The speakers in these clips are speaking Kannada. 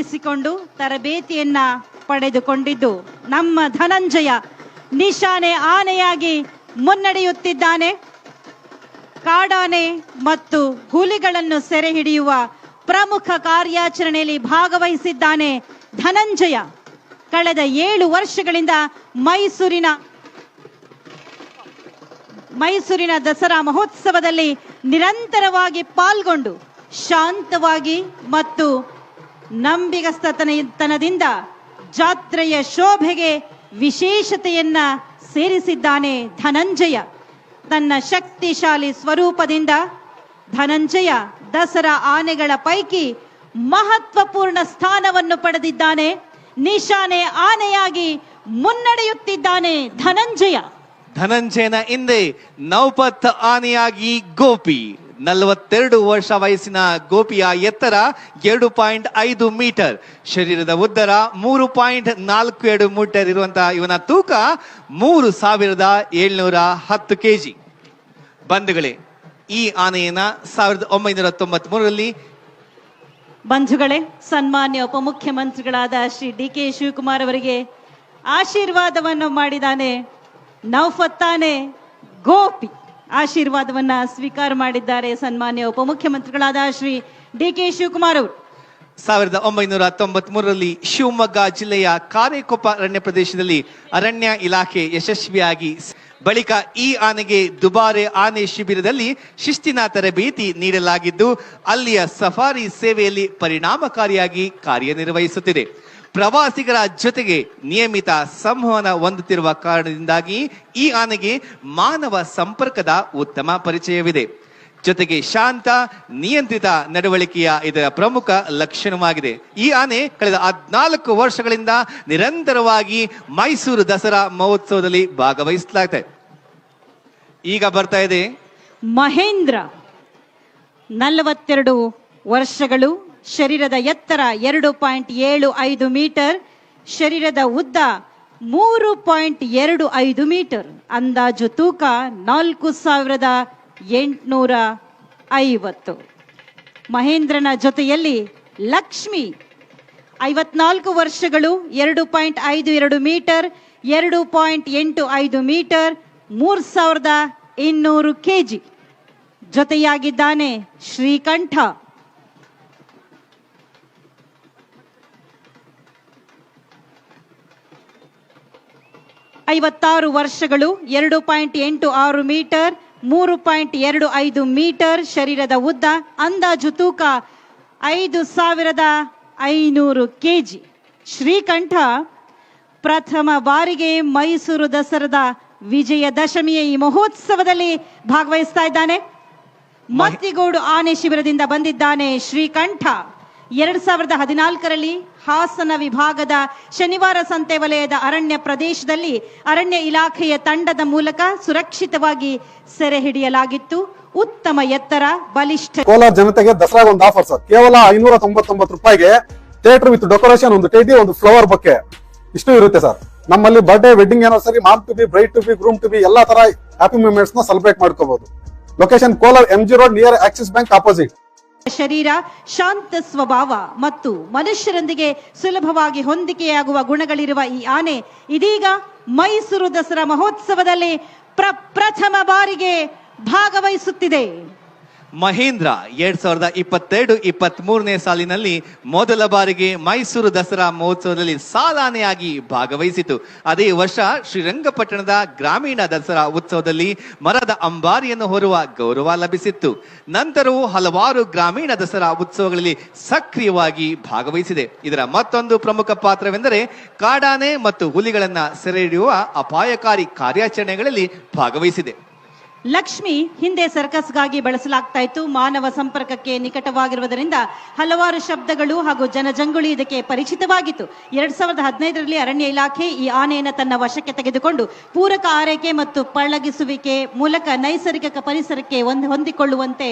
ಇಸಿಕೊಂಡು ತರಬೇತಿಯನ್ನ ಪಡೆದುಕೊಂಡಿದ್ದು ನಮ್ಮ ಧನಂಜಯ ನಿಶಾನೆ ಆನೆಯಾಗಿ ಮುನ್ನಡೆಯುತ್ತಿದ್ದಾನೆ. ಕಾಡಾನೆ ಮತ್ತು ಹುಲಿಗಳನ್ನು ಸೆರೆ ಹಿಡಿಯುವ ಪ್ರಮುಖ ಕಾರ್ಯಾಚರಣೆಯಲ್ಲಿ ಭಾಗವಹಿಸಿದ್ದಾನೆ ಧನಂಜಯ. ಕಳೆದ ಏಳು ವರ್ಷಗಳಿಂದ ಮೈಸೂರಿನ ಮೈಸೂರಿನ ದಸರಾ ಮಹೋತ್ಸವದಲ್ಲಿ ನಿರಂತರವಾಗಿ ಪಾಲ್ಗೊಂಡು ಶಾಂತವಾಗಿ ಮತ್ತು ನಂಬಿಗಸ್ತತನದಿಂದ ಜಾತ್ರೆಯ ಶೋಭೆಗೆ ವಿಶೇಷತೆಯನ್ನ ಸೇರಿಸಿದ್ದಾನೆ ಧನಂಜಯ. ತನ್ನ ಶಕ್ತಿಶಾಲಿ ಸ್ವರೂಪದಿಂದ ಧನಂಜಯ ದಸರಾ ಆನೆಗಳ ಪೈಕಿ ಮಹತ್ವಪೂರ್ಣ ಸ್ಥಾನವನ್ನು ಪಡೆದಿದ್ದಾನೆ. ನಿಶಾನೆ ಆನೆಯಾಗಿ ಮುನ್ನಡೆಯುತ್ತಿದ್ದಾನೆ ಧನಂಜಯ. ಧನಂಜಯನ ಹಿಂದೆ ನೌಪತ್ ಆನೆಯಾಗಿ ಗೋಪಿ. ನಲವತ್ತೆರಡು ವರ್ಷ ವಯಸ್ಸಿನ ಗೋಪಿಯ ಎತ್ತರ ಎರಡು ಪಾಯಿಂಟ್ ಐದು ಮೀಟರ್. ಶರೀರದ ಉದ್ದರ ಮೂರು ಪಾಯಿಂಟ್ ನಾಲ್ಕು ಎರಡು ಮೀಟರ್ ಇರುವಂತಹ ಇವನ ತೂಕ ಮೂರು ಸಾವಿರದ ಏಳ್ನೂರ ಹತ್ತು ಕೆಜಿ. ಬಂಧುಗಳೇ, ಈ ಆನೆಯನ್ನ ಸಾವಿರದ ಒಂಬೈನೂರ ತೊಂಬತ್ ಮೂರರಲ್ಲಿ ಬಂಧುಗಳೇ, ಸನ್ಮಾನ್ಯ ಉಪಮುಖ್ಯಮಂತ್ರಿಗಳಾದ ಶ್ರೀ ಡಿ ಕೆ ಶಿವಕುಮಾರ್ ಅವರಿಗೆ ಆಶೀರ್ವಾದವನ್ನು ಮಾಡಿದಾನೆ ನೌಫತ್ತಾನೆ ಗೋಪಿ. ಆಶೀರ್ವಾದವನ್ನ ಸ್ವೀಕಾರ ಮಾಡಿದ್ದಾರೆ ಸನ್ಮಾನ್ಯ ಉಪಮುಖ್ಯಮಂತ್ರಿಗಳಾದ ಶ್ರೀ ಡಿ ಕೆ ಶಿವಕುಮಾರ್ ಅವರು. ಸಾವಿರದ ಒಂಬೈನೂರ ತೊಂಬತ್ ಮೂರರಲ್ಲಿ ಶಿವಮೊಗ್ಗ ಜಿಲ್ಲೆಯ ಕಾರೆಕೊಪ್ಪ ಅರಣ್ಯ ಪ್ರದೇಶದಲ್ಲಿ ಅರಣ್ಯ ಇಲಾಖೆ ಯಶಸ್ವಿಯಾಗಿ ಬಳಿಕ ಈ ಆನೆಗೆ ದುಬಾರೆ ಆನೆ ಶಿಬಿರದಲ್ಲಿ ಶಿಸ್ತಿನ ತರಬೇತಿ ನೀಡಲಾಗಿದ್ದು, ಅಲ್ಲಿಯ ಸಫಾರಿ ಸೇವೆಯಲ್ಲಿ ಪರಿಣಾಮಕಾರಿಯಾಗಿ ಕಾರ್ಯನಿರ್ವಹಿಸುತ್ತಿದೆ. ಪ್ರವಾಸಿಗರ ಜೊತೆಗೆ ನಿಯಮಿತ ಸಂವಹನ ಹೊಂದುತ್ತಿರುವ ಕಾರಣದಿಂದಾಗಿ ಈ ಆನೆಗೆ ಮಾನವ ಸಂಪರ್ಕದ ಉತ್ತಮ ಪರಿಚಯವಿದೆ. ಜೊತೆಗೆ ಶಾಂತ, ನಿಯಂತ್ರಿತ ನಡವಳಿಕೆಯ ಇದರ ಪ್ರಮುಖ ಲಕ್ಷಣವಾಗಿದೆ. ಈ ಆನೆ ಕಳೆದ ಹದಿನಾಲ್ಕು ವರ್ಷಗಳಿಂದ ನಿರಂತರವಾಗಿ ಮೈಸೂರು ದಸರಾ ಮಹೋತ್ಸವದಲ್ಲಿ ಭಾಗವಹಿಸಲಾಗ್ತದೆ ಈಗ ಬರ್ತಾ ಇದೆ. ಮಹೇಂದ್ರ ನಲವತ್ತೆರಡು ವರ್ಷಗಳು ಶರೀರದ ಎತ್ತರ ಎರಡು ಪಾಯಿಂಟ್ ಏಳು ಐದು ಮೀಟರ್, ಶರೀರದ ಉದ್ದ ಮೂರು ಪಾಯಿಂಟ್ ಎರಡು ಐದು ಮೀಟರ್. ಅಂದಾಜು ತೂಕ ನಾಲ್ಕು ಸಾವಿರದ ಎಂಟುನೂರ ಐವತ್ತು. ಮಹೇಂದ್ರನ ಜೊತೆಯಲ್ಲಿ ಲಕ್ಷ್ಮಿ ಐವತ್ನಾಲ್ಕು ವರ್ಷಗಳು, ಎರಡು ಪಾಯಿಂಟ್ ಐದು ಎರಡು ಮೀಟರ್, ಎರಡು ಪಾಯಿಂಟ್ ಎಂಟು ಐದು ಮೀಟರ್, ಮೂರು ಸಾವಿರದ ಇನ್ನೂರು ಕೆಜಿ. ಜೊತೆಯಾಗಿದ್ದಾನೆ ಶ್ರೀಕಂಠ. ಐವತ್ತಾರು ವರ್ಷಗಳು ಎರಡು ಪಾಯಿಂಟ್ ಎಂಟು ಆರು ಮೀಟರ್ ಮೂರು ಪಾಯಿಂಟ್ ಎರಡು ಐದು ಮೀಟರ್ ಶರೀರದ ಉದ್ದ ಅಂದಾಜು ತೂಕ ಐದು ಸಾವಿರದ ಐನೂರು ಕೆಜಿ. ಶ್ರೀಕಂಠ ಪ್ರಥಮ ಬಾರಿಗೆ ಮೈಸೂರು ದಸರದ ವಿಜಯದಶಮಿಯ ಈ ಮಹೋತ್ಸವದಲ್ಲಿ ಭಾಗವಹಿಸ್ತಾ ಇದ್ದಾನೆ. ಮತ್ತಿಗೋಡು ಆನೆ ಶಿಬಿರದಿಂದ ಬಂದಿದ್ದಾನೆ ಶ್ರೀಕಂಠ. ಎರಡ್ ಸಾವಿರದ ಹದಿನಾಲ್ಕರಲ್ಲಿ ಹಾಸನ ವಿಭಾಗದ ಶನಿವಾರ ಸಂತೆ ವಲಯದ ಅರಣ್ಯ ಪ್ರದೇಶದಲ್ಲಿ ಅರಣ್ಯ ಇಲಾಖೆಯ ತಂಡದ ಮೂಲಕ ಸುರಕ್ಷಿತವಾಗಿ ಸೆರೆ ಹಿಡಿಯಲಾಗಿತ್ತು. ಉತ್ತಮ ಎತ್ತರ, ಬಲಿಷ್ಠ ಕೋಲಾರ ಜನತೆಗೆ ದಸರಾಗ ಒಂದು ಆಫರ್ ಸರ್. ಕೇವಲ ಐನೂರ ತೊಂಬತ್ತೊಂಬತ್ತು ರೂಪಾಯಿಗೆ ಥಿಯೇಟರ್ ವಿತ್ ಡೆಕೋರೇಷನ್ ಒಂದು ಟೇಟಿ ಒಂದು ಫ್ಲವರ್ ಬಗ್ಗೆ ಇಷ್ಟು ಇರುತ್ತೆ ಸರ್. ನಮ್ಮಲ್ಲಿ birthday wedding anniversary mom to be bride to be groom to be ಎಲ್ಲಾ ತರ ಹ್ಯಾಪಿ ಮೂಮೆಂಟ್ಸ್ನ ಸೆಲೆಬ್ರೇಟ್ ಮಾಡ್ಕೋಬಹುದು location Kolar M G road near Axis bank opposite ಶರೀರ ಶಾಂತ ಸ್ವಭಾವ ಮತ್ತು ಮನುಷ್ಯರೊಂದಿಗೆ ಸುಲಭವಾಗಿ ಹೊಂದಿಕೆಯಾಗುವ ಗುಣಗಳಿರುವ ಈ ಆನೆ ಇದೀಗ ಮೈಸೂರು ದಸರಾ ಮಹೋತ್ಸವದಲ್ಲಿ ಪ್ರಪ್ರಥಮ ಬಾರಿಗೆ ಭಾಗವಹಿಸುತ್ತಿದೆ. ಮಹೇಂದ್ರ ಎರಡ್ ಸಾವಿರದ ಇಪ್ಪತ್ತೆರಡು ಇಪ್ಪತ್ತ್ ಮೂರನೇ ಸಾಲಿನಲ್ಲಿ ಮೊದಲ ಬಾರಿಗೆ ಮೈಸೂರು ದಸರಾ ಮಹೋತ್ಸವದಲ್ಲಿ ಸಾಲಾನೆಯಾಗಿ ಭಾಗವಹಿಸಿತು. ಅದೇ ವರ್ಷ ಶ್ರೀರಂಗಪಟ್ಟಣದ ಗ್ರಾಮೀಣ ದಸರಾ ಉತ್ಸವದಲ್ಲಿ ಮರದ ಅಂಬಾರಿಯನ್ನು ಹೊರುವ ಗೌರವ ಲಭಿಸಿತ್ತು. ನಂತರವೂ ಹಲವಾರು ಗ್ರಾಮೀಣ ದಸರಾ ಉತ್ಸವಗಳಲ್ಲಿ ಸಕ್ರಿಯವಾಗಿ ಭಾಗವಹಿಸಿದೆ. ಇದರ ಮತ್ತೊಂದು ಪ್ರಮುಖ ಪಾತ್ರವೆಂದರೆ ಕಾಡಾನೆ ಮತ್ತು ಹುಲಿಗಳನ್ನು ಸೆರೆ ಹಿಡಿಯುವ ಅಪಾಯಕಾರಿ ಕಾರ್ಯಾಚರಣೆಗಳಲ್ಲಿ ಭಾಗವಹಿಸಿದೆ. ಲಕ್ಷ್ಮಿ ಹಿಂದೆ ಸರ್ಕಸ್ಗಾಗಿ ಬಳಸಲಾಗ್ತಾ ಇತ್ತು ಮಾನವ ಸಂಪರ್ಕಕ್ಕೆ ನಿಕಟವಾಗಿರುವುದರಿಂದ ಹಲವಾರು ಶಬ್ದಗಳು ಹಾಗೂ ಜನಜಂಗುಳಿ ಇದಕ್ಕೆ ಪರಿಚಿತವಾಗಿತ್ತು. ಎರಡ್ ಸಾವಿರದ ಹದಿನೈದರಲ್ಲಿ ಅರಣ್ಯ ಇಲಾಖೆ ಈ ಆನೆಯನ್ನು ತನ್ನ ವಶಕ್ಕೆ ತೆಗೆದುಕೊಂಡು ಪೂರಕ ಆರೈಕೆ ಮತ್ತು ಪಳಗಿಸುವಿಕೆ ಮೂಲಕ ನೈಸರ್ಗಿಕ ಪರಿಸರಕ್ಕೆ ಹೊಂದಿಕೊಳ್ಳುವಂತೆ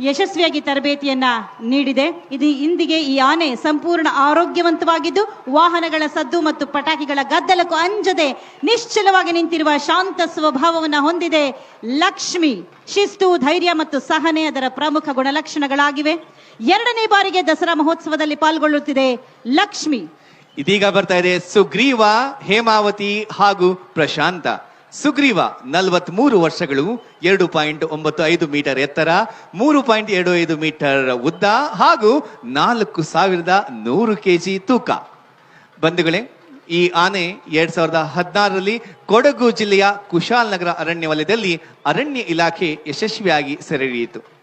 ಯಶಸ್ವಿಯಾಗಿ ತರಬೇತಿಯನ್ನ ನೀಡಿದೆ. ಇದು ಇಂದಿಗೆ ಈ ಆನೆ ಸಂಪೂರ್ಣ ಆರೋಗ್ಯವಂತವಾಗಿದ್ದು, ವಾಹನಗಳ ಸದ್ದು ಮತ್ತು ಪಟಾಕಿಗಳ ಗದ್ದಲಕ್ಕೂ ಅಂಜದೆ ನಿಶ್ಚಲವಾಗಿ ನಿಂತಿರುವ ಶಾಂತ ಸ್ವಭಾವವನ್ನು ಹೊಂದಿದೆ ಲಕ್ಷ್ಮಿ. ಶಿಸ್ತು, ಧೈರ್ಯ ಮತ್ತು ಸಹನೆ ಅದರ ಪ್ರಮುಖ ಗುಣಲಕ್ಷಣಗಳಾಗಿವೆ. ಎರಡನೇ ಬಾರಿಗೆ ದಸರಾ ಮಹೋತ್ಸವದಲ್ಲಿ ಪಾಲ್ಗೊಳ್ಳುತ್ತಿದೆ ಲಕ್ಷ್ಮಿ. ಇದೀಗ ಬರ್ತಾ ಇದೆ ಸುಗ್ರೀವ, ಹೇಮಾವತಿ ಹಾಗೂ ಪ್ರಶಾಂತ. ಸುಗ್ರೀವ ನಲವತ್ಮೂರು ವರ್ಷಗಳು ಎರಡು ಪಾಯಿಂಟ್ ಒಂಬತ್ತು ಐದು ಮೀಟರ್ ಎತ್ತರ, ಮೂರು ಪಾಯಿಂಟ್ ಎರಡು ಐದು ಮೀಟರ್ ಉದ್ದ ಹಾಗೂ ನಾಲ್ಕು ಸಾವಿರದ ನೂರು ಕೆಜಿ ತೂಕ. ಬಂಧುಗಳೇ, ಈ ಆನೆ ಎರಡ್ ಸಾವಿರದ ಹದಿನಾರರಲ್ಲಿ ಕೊಡಗು ಜಿಲ್ಲೆಯ ಕುಶಾಲನಗರ ಅರಣ್ಯ ವಲಯದಲ್ಲಿ ಅರಣ್ಯ ಇಲಾಖೆ ಯಶಸ್ವಿಯಾಗಿ ಸೆರೆ ಹಿಡಿಯಿತು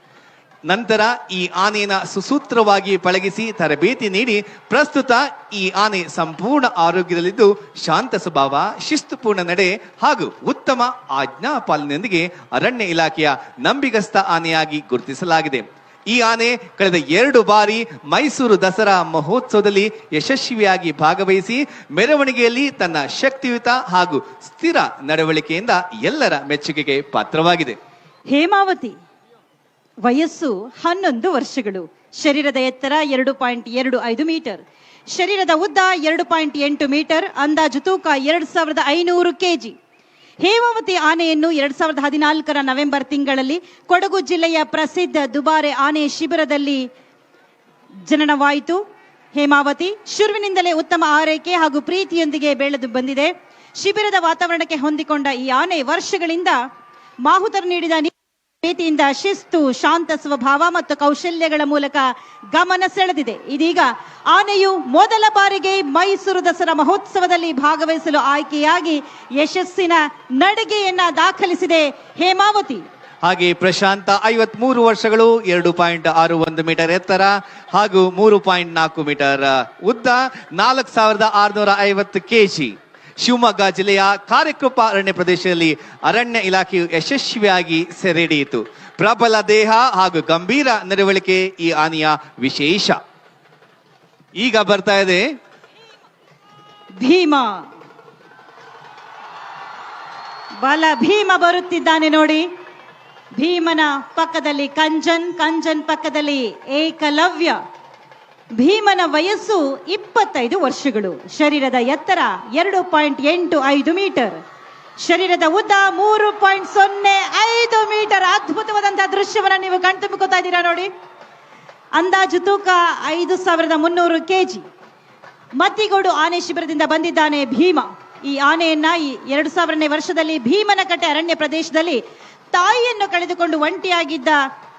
ನಂತರ ಈ ಆನೆಯನ್ನ ಸುಸೂತ್ರವಾಗಿ ಪಳಗಿಸಿ ತರಬೇತಿ ನೀಡಿ ಪ್ರಸ್ತುತ ಈ ಆನೆ ಸಂಪೂರ್ಣ ಆರೋಗ್ಯದಲ್ಲಿದ್ದು ಶಾಂತ ಸ್ವಭಾವ, ಶಿಸ್ತುಪೂರ್ಣ ನಡೆ ಹಾಗೂ ಉತ್ತಮ ಆಜ್ಞಾ ಪಾಲನೆಯೊಂದಿಗೆ ಅರಣ್ಯ ಇಲಾಖೆಯ ನಂಬಿಗಸ್ತ ಆನೆಯಾಗಿ ಗುರುತಿಸಲಾಗಿದೆ. ಈ ಆನೆ ಕಳೆದ ಎರಡು ಬಾರಿ ಮೈಸೂರು ದಸರಾ ಮಹೋತ್ಸವದಲ್ಲಿ ಯಶಸ್ವಿಯಾಗಿ ಭಾಗವಹಿಸಿ ಮೆರವಣಿಗೆಯಲ್ಲಿ ತನ್ನ ಶಕ್ತಿಯುತ ಹಾಗೂ ಸ್ಥಿರ ನಡವಳಿಕೆಯಿಂದ ಎಲ್ಲರ ಮೆಚ್ಚುಗೆಗೆ ಪಾತ್ರವಾಗಿದೆ. ಹೇಮಾವತಿ ವಯಸ್ಸು ಹನ್ನೊಂದು ವರ್ಷಗಳು. ಶರೀರದ ಎತ್ತರ ಎರಡು ಪಾಯಿಂಟ್ ಎರಡು ಐದು ಮೀಟರ್. ಶರೀರದ ಉದ್ದ ಎರಡು ಪಾಯಿಂಟ್ ಎಂಟು ಮೀಟರ್, ಅಂದಾಜು ತೂಕ ಎರಡು ಸಾವಿರದ ಐನೂರು ಕೆಜಿ. ಹೇಮಾವತಿ ಆನೆಯನ್ನು ಎರಡ್ ಸಾವಿರದ ಹದಿನಾಲ್ಕರ ನವೆಂಬರ್ ತಿಂಗಳಲ್ಲಿ ಕೊಡಗು ಜಿಲ್ಲೆಯ ಪ್ರಸಿದ್ಧ ದುಬಾರೆ ಆನೆ ಶಿಬಿರದಲ್ಲಿ ಜನನವಾಯಿತು. ಹೇಮಾವತಿ, ಶುರುವಿನಿಂದಲೇ ಉತ್ತಮ ಆರೈಕೆ ಹಾಗೂ ಪ್ರೀತಿಯೊಂದಿಗೆ ಬೆಳೆದು ಬಂದಿದೆ. ಶಿಬಿರದ ವಾತಾವರಣಕ್ಕೆ ಹೊಂದಿಕೊಂಡ ಈ ಆನೆ ವರ್ಷಗಳಿಂದ ಮಾಹುತರು ನೀಡಿದ ಪ್ರೀತಿಯಿಂದ, ಶಿಸ್ತು, ಶಾಂತ ಸ್ವಭಾವ ಮತ್ತು ಕೌಶಲ್ಯಗಳ ಮೂಲಕ ಗಮನ ಸೆಳೆದಿದೆ. ಇದೀಗ ಆನೆಯು ಮೊದಲ ಬಾರಿಗೆ ಮೈಸೂರು ದಸರಾ ಮಹೋತ್ಸವದಲ್ಲಿ ಭಾಗವಹಿಸಲು ಆಯ್ಕೆಯಾಗಿ ಯಶಸ್ಸಿನ ನಡಿಗೆಯನ್ನ ದಾಖಲಿಸಿದೆ ಹೇಮಾವತಿ. ಹಾಗೆ ಪ್ರಶಾಂತ ಐವತ್ಮೂರು ವರ್ಷಗಳು, ಎರಡು ಪಾಯಿಂಟ್ ಆರು ಒಂದು ಮೀಟರ್ ಎತ್ತರ ಹಾಗೂ ಮೂರು ಪಾಯಿಂಟ್ ನಾಲ್ಕು ಮೀಟರ್ ಉದ್ದ, ನಾಲ್ಕು ಸಾವಿರದ ಆರುನೂರ ಐವತ್ತು ಕೆಜಿ. ಶಿವಮೊಗ್ಗ ಜಿಲ್ಲೆಯ ಕಾರ್ಯಕೃಪ ಅರಣ್ಯ ಪ್ರದೇಶದಲ್ಲಿ ಅರಣ್ಯ ಇಲಾಖೆಯು ಯಶಸ್ವಿಯಾಗಿ ಸೆರೆಹಿಡಿಯಿತು. ಪ್ರಬಲ ದೇಹ ಹಾಗೂ ಗಂಭೀರ ನಡವಳಿಕೆ ಈ ಆನೆಯ ವಿಶೇಷ. ಈಗ ಬರ್ತಾ ಇದೆ ಭೀಮ. ಬಲ ಭೀಮ ಬರುತ್ತಿದ್ದಾನೆ ನೋಡಿ. ಭೀಮನ ಪಕ್ಕದಲ್ಲಿ ಕಂಜನ್ ಕಂಜನ್ ಪಕ್ಕದಲ್ಲಿ ಏಕಲವ್ಯ. ಭೀಮನ ವಯಸ್ಸು ಇಪ್ಪತ್ತೈದು ವರ್ಷಗಳು. ಶರೀರದ ಎತ್ತರ ಎರಡು ಪಾಯಿಂಟ್ ಎಂಟು ಐದು ಮೀಟರ್. ಶರೀರದ ಉದ್ದ ಮೂರು ಪಾಯಿಂಟ್ ಸೊನ್ನೆ ಐದು ಮೀಟರ್. ಅದ್ಭುತವಾದಂತಹ ದೃಶ್ಯವನ್ನ ನೀವು ಕಣ್ತುಂಬಿಕೋತಾ ಇದ್ದೀರಾ ನೋಡಿ. ಅಂದಾಜು ತೂಕ ಐದು ಸಾವಿರದ ಮುನ್ನೂರು ಕೆಜಿ. ಮತ್ತಿಗೋಡು ಆನೆ ಶಿಬಿರದಿಂದ ಬಂದಿದ್ದಾನೆ ಭೀಮ. ಈ ಆನೆಯನ್ನ ಈ ಎರಡು ಸಾವಿರನೇ ವರ್ಷದಲ್ಲಿ ಭೀಮನಕಟ್ಟೆ ಅರಣ್ಯ ಪ್ರದೇಶದಲ್ಲಿ ತಾಯಿಯನ್ನು ಕಳೆದುಕೊಂಡು ಒಂಟಿಯಾಗಿದ್ದ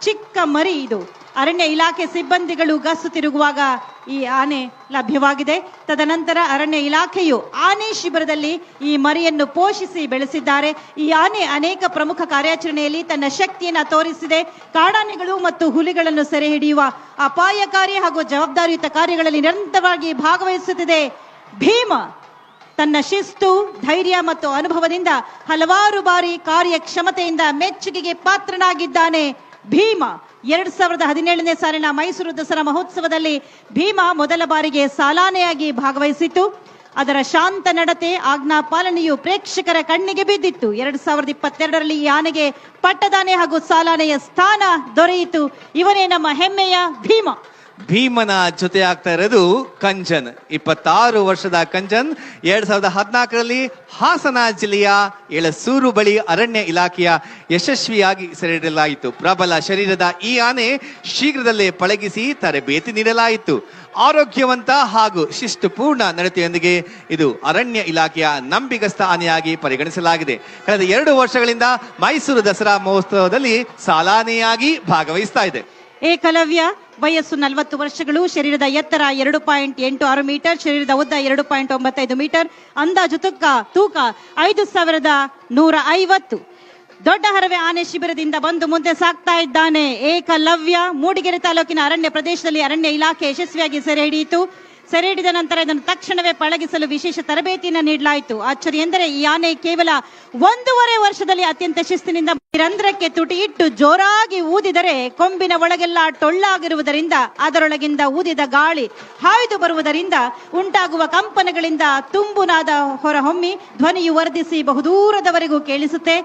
ಚಿಕ್ಕ ಮರಿ ಇದು. ಅರಣ್ಯ ಇಲಾಖೆ ಸಿಬ್ಬಂದಿಗಳು ಗಸ್ತು ತಿರುಗುವಾಗ ಈ ಆನೆ ಲಭ್ಯವಾಗಿದೆ. ತದನಂತರ ಅರಣ್ಯ ಇಲಾಖೆಯು ಆನೆ ಶಿಬಿರದಲ್ಲಿ ಈ ಮರಿಯನ್ನು ಪೋಷಿಸಿ ಬೆಳೆಸಿದ್ದಾರೆ. ಈ ಆನೆ ಅನೇಕ ಪ್ರಮುಖ ಕಾರ್ಯಾಚರಣೆಯಲ್ಲಿ ತನ್ನ ಶಕ್ತಿಯನ್ನು ತೋರಿಸಿದೆ. ಕಾಡಾನೆಗಳು ಮತ್ತು ಹುಲಿಗಳನ್ನು ಸೆರೆ ಹಿಡಿಯುವ ಅಪಾಯಕಾರಿ ಹಾಗೂ ಜವಾಬ್ದಾರಿಯುತ ಕಾರ್ಯಗಳಲ್ಲಿ ನಿರಂತರವಾಗಿ ಭಾಗವಹಿಸುತ್ತಿದೆ. ಭೀಮ ತನ್ನ ಶಿಸ್ತು, ಧೈರ್ಯ ಮತ್ತು ಅನುಭವದಿಂದ ಹಲವಾರು ಬಾರಿ ಕಾರ್ಯಕ್ಷಮತೆಯಿಂದ ಮೆಚ್ಚುಗೆಗೆ ಪಾತ್ರನಾಗಿದ್ದಾನೆ. ಭೀಮ. ಎರಡ್ ಸಾವಿರದ ಹದಿನೇಳನೇ ಸಾಲಿನ ಮೈಸೂರು ದಸರಾ ಮಹೋತ್ಸವದಲ್ಲಿ ಭೀಮ ಮೊದಲ ಬಾರಿಗೆ ಸಾಲಾನೆಯಾಗಿ ಭಾಗವಹಿಸಿತ್ತು. ಅದರ ಶಾಂತ ನಡತೆ, ಆಜ್ಞಾ ಪಾಲನೆಯು ಪ್ರೇಕ್ಷಕರ ಕಣ್ಣಿಗೆ ಬಿದ್ದಿತ್ತು. ಎರಡ್ ಸಾವಿರದ ಇಪ್ಪತ್ತೆರಡರಲ್ಲಿ ಈ ಆನೆಗೆ ಪಟ್ಟದಾನೆ ಹಾಗೂ ಸಾಲಾನೆಯ ಸ್ಥಾನ ದೊರೆಯಿತು. ಇವನೇ ನಮ್ಮ ಹೆಮ್ಮೆಯ ಭೀಮ. ಭೀಮನ ಜೊತೆ ಆಗ್ತಾ ಇರೋದು ಕಂಜನ್. ಇಪ್ಪತ್ತಾರು ವರ್ಷದ ಕಂಜನ್, ಎರಡ್ ಸಾವಿರದ ಹದಿನಾಲ್ಕರಲ್ಲಿ ಹಾಸನ ಜಿಲ್ಲೆಯ ಎಳಸೂರು ಬಳಿ ಅರಣ್ಯ ಇಲಾಖೆಯ ಯಶಸ್ವಿಯಾಗಿ ಸೆರೆಡಲಾಯಿತು ಪ್ರಬಲ ಶರೀರದ ಈ ಆನೆ ಶೀಘ್ರದಲ್ಲೇ ಪಳಗಿಸಿ ತರಬೇತಿ ನೀಡಲಾಯಿತು. ಆರೋಗ್ಯವಂತ ಹಾಗೂ ಶಿಸ್ತುಪೂರ್ಣ ನಡತೆಯೊಂದಿಗೆ ಇದು ಅರಣ್ಯ ಇಲಾಖೆಯ ನಂಬಿಗಸ್ತ ಆನೆಯಾಗಿ ಪರಿಗಣಿಸಲಾಗಿದೆ. ಕಳೆದ ಎರಡು ವರ್ಷಗಳಿಂದ ಮೈಸೂರು ದಸರಾ ಮಹೋತ್ಸವದಲ್ಲಿ ಸಾಲಾನೆಯಾಗಿ ಭಾಗವಹಿಸ್ತಾ ಇದೆ. ಏಕಲವ್ಯ ವಯಸ್ಸು ನಲವತ್ತು ವರ್ಷಗಳು, ಶರೀರದ ಎತ್ತರ ಎರಡು ಪಾಯಿಂಟ್ ಎಂಟು ಆರು ಮೀಟರ್, ಶರೀರದ ಉದ್ದ ಎರಡು ಪಾಯಿಂಟ್ ಒಂಬತ್ತೈದು ಮೀಟರ್, ಅಂದಾಜು ತುಕ್ಕ, ತೂಕ ಐದು ಸಾವಿರದ ನೂರ ಐವತ್ತು. ದೊಡ್ಡ ಹರವೆ ಆನೆ ಶಿಬಿರದಿಂದ ಬಂದು ಮುಂದೆ ಸಾಕ್ತಾ ಇದ್ದಾನೆ ಏಕಲವ್ಯ. ಮೂಡಿಗೆರೆ ತಾಲೂಕಿನ ಅರಣ್ಯ ಪ್ರದೇಶದಲ್ಲಿ ಅರಣ್ಯ ಇಲಾಖೆ ಯಶಸ್ವಿಯಾಗಿ ಸೆರೆ ಹಿಡಿಯಿತು. ಸೆರೆ ಹಿಡಿದ ನಂತರ ಇದನ್ನು ತಕ್ಷಣವೇ ಪಳಗಿಸಲು ವಿಶೇಷ ತರಬೇತಿಯನ್ನು ನೀಡಲಾಯಿತು. ಆಶ್ಚರ್ಯ ಎಂದರೆ ಈ ಆನೆ ಕೇವಲ ಒಂದೂವರೆ ವರ್ಷದಲ್ಲಿ ಅತ್ಯಂತ ಶಿಸ್ತಿನಿಂದ ರಂಧ್ರಕ್ಕೆ ತುಟಿ ಇಟ್ಟು ಜೋರಾಗಿ ಊದಿದರೆ ಕೊಂಬಿನ ಒಳಗೆಲ್ಲ ಟೊಳ್ಳಾಗಿರುವುದರಿಂದ ಅದರೊಳಗಿಂದ ಊದಿದ ಗಾಳಿ ಹಾಯ್ದು ಬರುವುದರಿಂದ ಉಂಟಾಗುವ ಕಂಪನಗಳಿಂದ ತುಂಬುನಾದ ಹೊರಹೊಮ್ಮಿ ಧ್ವನಿಯು ವರ್ಧಿಸಿ ಬಹುದೂರದವರೆಗೂ ಕೇಳಿಸುತ್ತೆ.